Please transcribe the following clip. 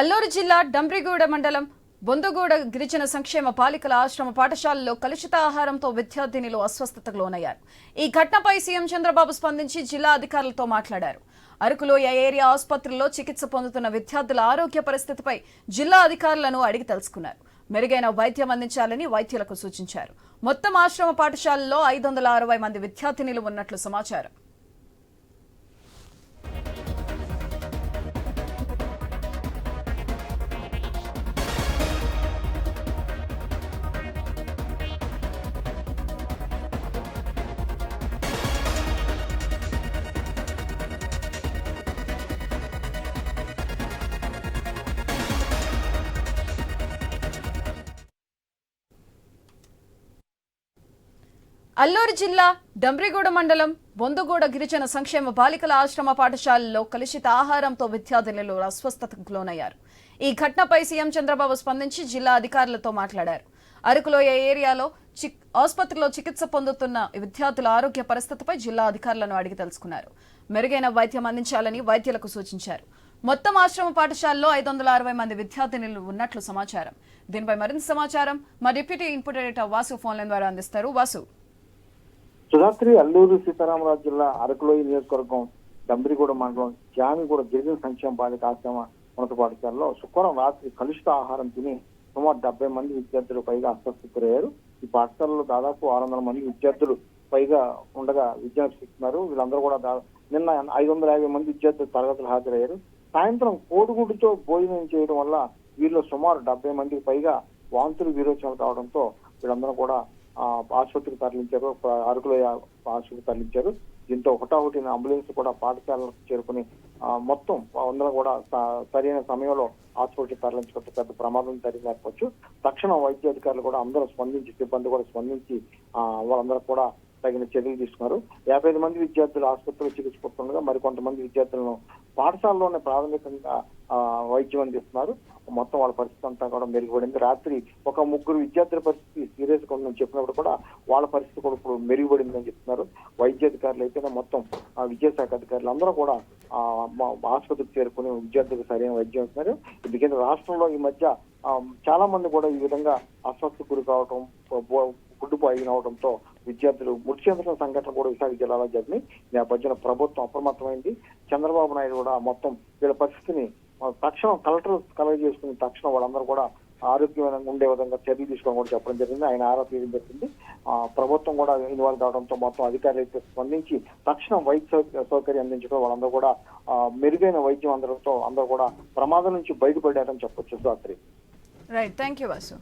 అల్లూరు జిల్లా డంబ్రిగూడ మండలం బొందగూడ గిరిజన సంక్షేమ బాలికల ఆశ్రమ పాఠశాలలో కలుషిత ఆహారంతో విద్యార్థినిలు అస్వస్థతకు లోనయ్యారు. ఈ ఘటనపై సీఎం చంద్రబాబు స్పందించి జిల్లా అధికారులతో మాట్లాడారు. అరకులో ఏ ఏరియా ఆసుపత్రిలో చికిత్స పొందుతున్న విద్యార్థుల ఆరోగ్య పరిస్థితిపై జిల్లా అధికారులను అడిగి తెలుసుకున్నారు. మెరుగైన వైద్యం అందించాలని వైద్యులకు సూచించారు. మొత్తం ఆశ్రమ పాఠశాలలో ఐదు వందల అరవై మంది విద్యార్థినిలు ఉన్నట్లు సమాచారం. అల్లూరు జిల్లా డంబ్రిగూడ మండలం బొందుగూడ గిరిజన సంక్షేమ బాలికల ఆశ్రమ పాఠశాలలో కలుషిత ఆహారంతో విద్యార్థినులు అస్వస్థతకు లోనయ్యారు. ఈ ఘటనపై సీఎం చంద్రబాబు స్పందించి జిల్లా అధికారులతో మాట్లాడారు. అరకులో ఏ ఏరియాలో చిక్- ఆసుపత్రిలో చికిత్స పొందుతున్న విద్యార్థుల ఆరోగ్య పరిస్థితిపై జిల్లా అధికారులను అడిగి తెలుసుకున్నారు. మెరుగైన వైద్యం అందించాలని వైద్యులకు సూచించారు. మొత్తం ఆశ్రమ పాఠశాలలో ఐదు వందల అరవై మంది విద్యార్థినులు ఉన్నట్లు సమాచారం. దీనిపై మరింత సమాచారం మా డిప్యూటీ ఇన్పుట్ ఎడిటర్ వాసు ఫోన్ల ద్వారా అందిస్తారు. వాసు. సుధాత్రి అల్లూరు సీతారామరాజు జిల్లా అరకులోయ నియోజకవర్గం డంబరిగూడ మండలం జామిగూడ గిరిజన సంక్షేమ బాలిక ఆశ్రమ ఉన్నత పాఠశాలలో శుక్రవారం రాత్రి కలుషిత ఆహారం తిని సుమారు డెబ్బై మంది విద్యార్థులు పైగా అస్వస్థతరయ్యారు ఈ పాఠశాలలో దాదాపు ఆరు వందల మంది విద్యార్థులు పైగా ఉండగా విద్య అభ్యసిస్తున్నారు వీళ్ళందరూ కూడా నిన్న ఐదు వందల యాభై మంది విద్యార్థులు తరగతులు హాజరయ్యారు. సాయంత్రం కోడిగుడ్డుతో భోజనం చేయడం వల్ల వీళ్ళు సుమారు డెబ్బై మందికి పైగా వాంతులు విరోచనలు కావడంతో వీళ్ళందరూ కూడా ఆసుపత్రికి తరలించారు. అరకులో ఆసుపత్రికి తరలించారు. దీంతో హుటాహుటిన అంబులెన్స్ కూడా పాఠశాలకు చేరుకుని మొత్తం అందరూ కూడా సరైన సమయంలో ఆసుపత్రికి తరలించుకుంటే పెద్ద ప్రమాదం జరిగినప్పచ్చు తక్షణ వైద్య అధికారులు కూడా అందరూ స్పందించి సిబ్బంది కూడా స్పందించి వాళ్ళందరూ కూడా తగిన చర్యలు తీసుకున్నారు. యాభై ఐదు మంది విద్యార్థులు ఆసుపత్రిలో చికిత్స పొందుతుండగా మరికొంతమంది విద్యార్థులను పాఠశాలలోనే ప్రాథమికంగా వైద్యం అందిస్తున్నారు. మొత్తం వాళ్ళ పరిస్థితి అంతా కూడా మెరుగుపడింది. రాత్రి ఒక ముగ్గురు విద్యార్థుల పరిస్థితి సీరియస్గా ఉందని చెప్పినప్పుడు కూడా వాళ్ళ పరిస్థితి కూడా ఇప్పుడు మెరుగుపడిందని చెప్తున్నారు. వైద్యాధికారులు అయితే మొత్తం విద్యాశాఖ అధికారులు అందరూ కూడా మా- ఆసుపత్రికి చేరుకుని విద్యార్థులకు సరైన వైద్యం ఇస్తున్నారు ఎందుకంటే రాష్ట్రంలో ఈ మధ్య చాలా మంది కూడా ఈ విధంగా అస్వస్థకు గురి కావటం గుడ్డు ఫుడ్ అవడంతో విద్యార్థులు మృతి చెందిన సంఘటన కూడా విశాఖ జిల్లాలో జరిగింది. నేపథ్యంలో ప్రభుత్వం అప్రమత్తమైంది. చంద్రబాబు నాయుడు కూడా మొత్తం వీళ్ళ పరిస్థితిని తక్షణం కలెక్టర్ కలెక్ట్ చేసుకుని తక్షణం వాళ్ళందరూ కూడా ఆరోగ్యమైన ఉండే విధంగా చర్యలు తీసుకోవడం కూడా చెప్పడం జరిగింది. ఆయన ఆరా తీయడం జరిగింది. ప్రభుత్వం కూడా ఇన్వాల్వ్ కావడంతో మొత్తం అధికారులు అయితే స్పందించి తక్షణం వైద్య సౌకర్యం అందించడం వాళ్ళందరూ కూడా మెరుగైన వైద్యం అందడంతో అందరూ కూడా ప్రమాదం నుంచి బయటపడారని చెప్పొచ్చు. రాత్రి రైట్ థ్యాంక్ యూ వాసు